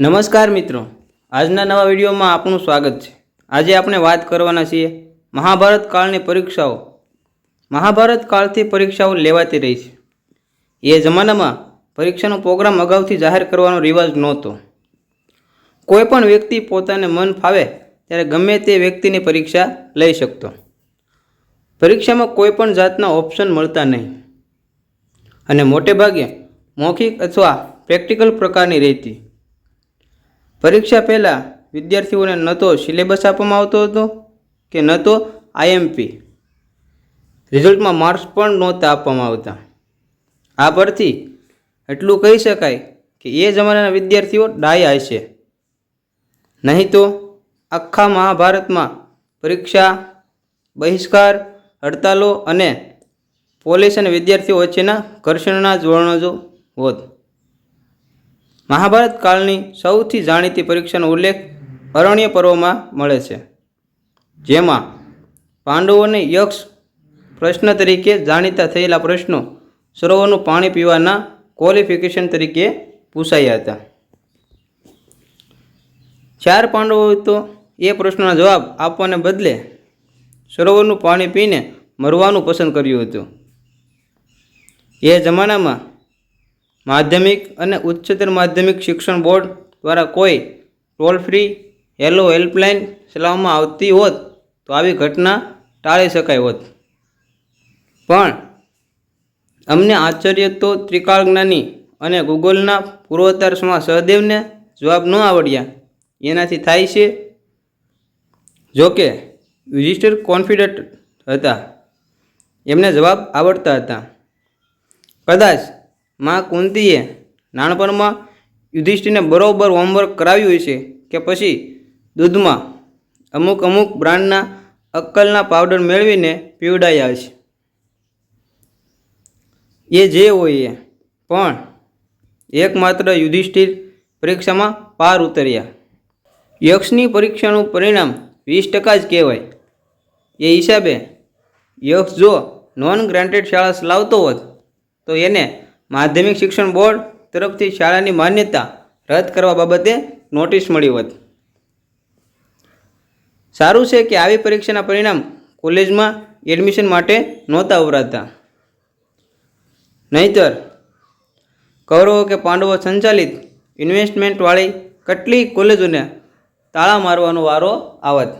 નમસ્કાર મિત્રો. આજના નવા વિડીયોમાં આપનું સ્વાગત છે. આજે આપણે વાત કરવાના છીએ મહાભારત કાળની પરીક્ષાઓ. મહાભારત કાળથી પરીક્ષાઓ લેવાતી રહી છે. એ જમાનામાં પરીક્ષાનો પ્રોગ્રામ અગાઉથી જાહેર કરવાનો રિવાજ નહોતો. કોઈ પણ વ્યક્તિ પોતાને મન ફાવે ત્યારે ગમે તે વ્યક્તિની પરીક્ષા લઈ શકતો. પરીક્ષામાં કોઈ પણ જાતના ઓપ્શન મળતા નહીં. અને મોટે ભાગે મૌખિક અથવા પ્રેક્ટિકલ પ્રકારની રહેતી. પરીક્ષા પહેલાં વિદ્યાર્થીઓને ન તો સિલેબસ આપવામાં આવતો હતો કે ન તો આઈએમપી રિઝલ્ટમાં માર્ક્સ પણ નહોતા આપવામાં આવતા. આ પરથી એટલું કહી શકાય કે એ જમાનાના વિદ્યાર્થીઓ ડાયા છે. નહીં તો આખા મહાભારતમાં પરીક્ષા, બહિષ્કાર, હડતાલો અને પોલીસ અને વિદ્યાર્થીઓ વચ્ચેના ઘર્ષણના જ વર્ણજો હોત. મહાભારત કાળની સૌથી જાણીતી પરીક્ષાનો ઉલ્લેખ અરણ્ય પર્વમાં મળે છે, જેમાં પાંડવોને યક્ષ પ્રશ્ન તરીકે જાણીતા થયેલા પ્રશ્નો સરોવરનું પાણી પીવાના ક્વોલિફિકેશન તરીકે પૂછાયા હતા. ચાર પાંડવો તો એ પ્રશ્નના જવાબ આપવાને બદલે સરોવરનું પાણી પીને મરવાનું પસંદ કર્યું હતું. એ જમાનામાં માધ્યમિક અને ઉચ્ચતર માધ્યમિક શિક્ષણ બોર્ડ દ્વારા કોઈ ટોલ ફ્રી હેલો હેલ્પલાઇન ચલાવવામાં આવતી હોત તો આવી ઘટના ટાળી શકાય હોત. પણ અમને આશ્ચર્ય તો ત્રિકાળ જ્ઞાની અને ગૂગલના પૂર્વતર્શમાં સહદેવને જવાબ ન આવડ્યા. એનાથી થાય છે જોકે યુધિષ્ઠિર કોન્ફિડન્ટ હતા. એમને જવાબ આવડતા હતા. કદાચ માં કુંતીએ નાનપણમાં યુધિષ્ઠિરને બરોબર હોમવર્ક કરાવ્યું હશે કે પછી દૂધમાં અમુક અમુક બ્રાન્ડના અક્કલના પાવડર મેળવીને પીવડાયા છે એ જે હોય એ. પણ એકમાત્ર યુધિષ્ઠિર પરીક્ષામાં પાર ઉતર્યા. યક્ષની પરીક્ષાનું પરિણામ વીસ ટકા જ કહેવાય. એ હિસાબે યક્ષ જો નોન ગ્રાન્ટેડ શાળા લાવતો હોત, તો એને માધ્યમિક શિક્ષણ બોર્ડ તરફથી શાળાની માન્યતા રદ કરવા બાબતે નોટિસ મળી હોત. સારું છે કે આવી પરીક્ષાના પરિણામ કોલેજમાં એડમિશન માટે નહોતા ઉભરાતા. નહીતર, કૌરવો કે પાંડવો સંચાલિત ઇન્વેસ્ટમેન્ટવાળી કેટલી કોલેજોને તાળા મારવાનો વારો આવત.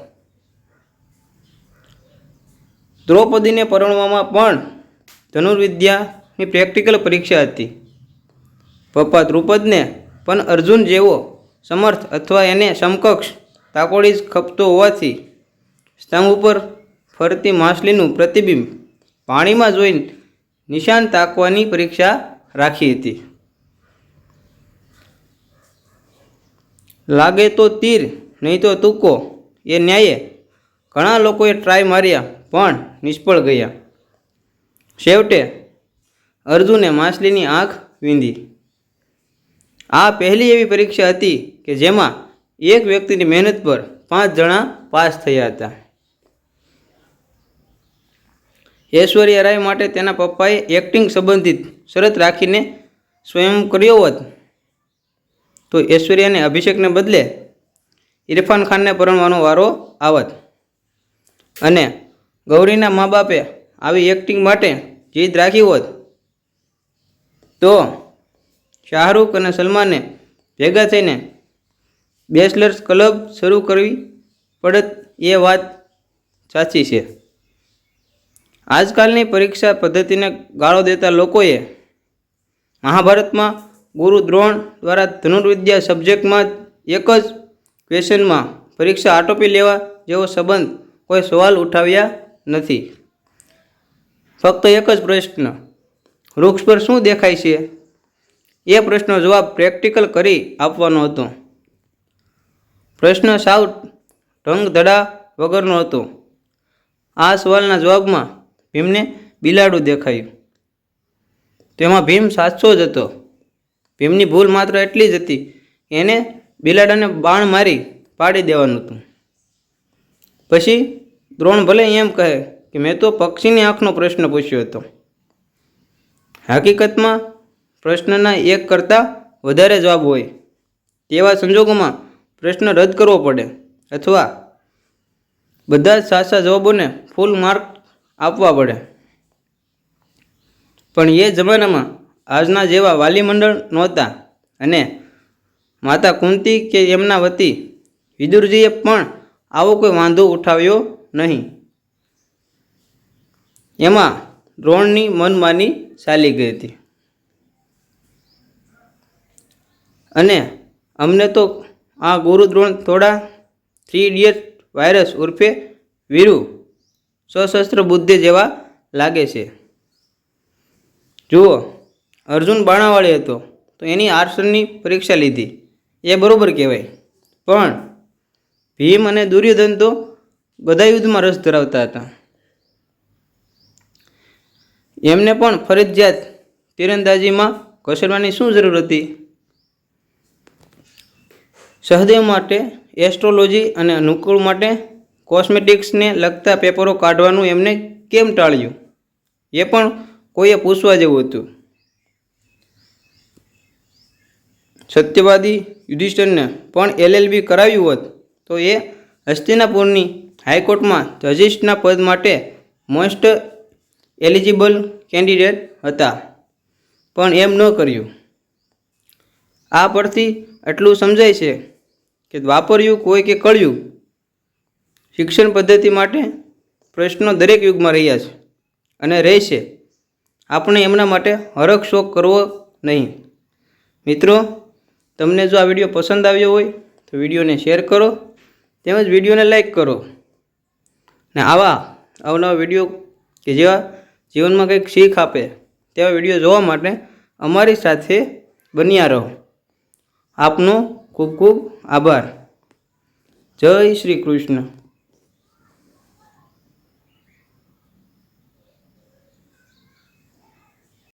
દ્રૌપદીને પરણવામાં પણ ધનુર્વિદ્યાની પ્રેક્ટિકલ પરીક્ષા હતી. પપ્પા દ્રુપદને પણ અર્જુન જેવો સમર્થ અથવા એને સમકક્ષ તાકોડી જ ખપતો હોવાથી સ્તંભ ઉપર ફરતી માછલીનું પ્રતિબિંબ પાણીમાં જોઈને નિશાન તાકવાની પરીક્ષા રાખી હતી. લાગે તો તીર, નહીં તો તુક્કો એ ન્યાયે ઘણા લોકોએ ટ્રાય માર્યા, પણ નિષ્ફળ ગયા. છેવટે અર્જુને માછલીની આંખ વીંધી. આ પહેલી એવી પરીક્ષા હતી કે જેમાં એક વ્યક્તિની મહેનત પર પાંચ જણા પાસ થયા હતા. ઐશ્વર્યા રાય માટે તેના પપ્પાએ એક્ટિંગ સંબંધિત શરત રાખીને સ્વયં કર્યો હોત. તો ઐશ્વર્યાને અભિષેકને બદલે ઇરફાન ખાનને પરણવાનો વારો આવત. અને ગૌરીના મા બાપે આવી એક્ટિંગ માટે જીદ રાખી હોત. તો શાહરૂખ અને સલમાને ભેગા થઈને બેચલર્સ ક્લબ શરૂ કરવી પડત એ વાત સાચી છે. આજકાલની પરીક્ષા પદ્ધતિને ગાળો દેતા લોકોએ મહાભારતમાં ગુરુ દ્રોણ દ્વારા ધનુર્વિદ્યા સબ્જેક્ટમાં એક જ ક્વેશ્ચનમાં પરીક્ષા આટોપી લેવા જેવો સંબંધ કોઈ સવાલ ઉઠાવ્યા નથી. ફક્ત એક જ પ્રશ્ન વૃક્ષ પર શું દેખાય છે? એ પ્રશ્નનો જવાબ પ્રેક્ટિકલ કરી આપવાનો હતો. પ્રશ્ન સાવ ઢંગ ધડા વગરનો હતો. આ સવાલના જવાબમાં ભીમને બિલાડું દેખાયું. તેમાં ભીમ સાચો જ હતો. ભીમની ભૂલ માત્ર એટલી જ હતી એને બિલાડાને બાણ મારી પાડી દેવાનું હતું. પછી દ્રોણ ભલે એમ કહે કે મેં તો પક્ષીની આંખનો પ્રશ્ન પૂછ્યો હતો. હકીકતમાં પ્રશ્નના એક કરતાં વધારે જવાબ હોય તેવા સંજોગોમાં પ્રશ્ન રદ કરવો પડે અથવા બધા જ સાચા જવાબોને ફૂલ માર્ક આપવા પડે. પણ એ જમાનામાં આજના જેવા વાલી મંડળ નહોતા અને માતા કુંતી કે એમના વતી વિદુરજીએ પણ આવો કોઈ વાંધો ઉઠાવ્યો નહીં. એમાં દ્રોણની મનમાની ચાલી ગઈ હતી. અને અમને તો આ ગુરુદ્રોણ થોડા થ્રી ઇડિયટ વાયરસ ઉર્ફે વીરુ સશસ્ત્ર બુદ્ધિ જેવા લાગે છે. જુઓ, અર્જુન બાણાવાળી હતો, તો એની આર્સરની પરીક્ષા લીધી. એ બરાબર કહેવાય. પણ ભીમ અને દુર્યોધન તો બધા યુદ્ધમાં રસ ધરાવતા હતા. એમને પણ ફરજિયાત તીરંદાજીમાં ઘસડવાની શું જરૂર હતી? સહદેવ માટે, એસ્ટ્રોલોજી અને અનુકૂળ માટે કોસ્મેટિક્સને લગતા પેપરો કાઢવાનું એમને કેમ ટાળ્યું? એ પણ કોઈએ પૂછવા જેવું હતું. સત્યવાદી યુધિષ્ઠરને પણ એલએલબી કરાવ્યું હોત, તો એ હસ્તિનાપુરની હાઈકોર્ટમાં જજિસ્ટના પદ માટે મોસ્ટ એલિજિબલ કેન્ડિડેટ હતા. પણ એમ ન કર્યું. આ પરથી એટલું સમજાય છે કે વાપર્યું કોઈ કે કળ્યું શિક્ષણ પદ્ધતિ માટે પ્રશ્નો દરેક યુગમાં રહ્યા છે અને રહેશે. આપણે એમના માટે હરખ શોખ કરવો નહીં. મિત્રો, તમને જો આ વીડિયો પસંદ આવ્યો હોય, તો વિડીયોને શેર કરો, તેમજ વિડીયોને લાઈક કરો. ને આવા અવનવા વીડિયો કે જેવા જીવનમાં કંઈક શીખ આપે તેવા વીડિયો જોવા માટે અમારી સાથે બન્યા રહો. આપનો ખૂબ ખૂબ આભાર. જય શ્રી કૃષ્ણ.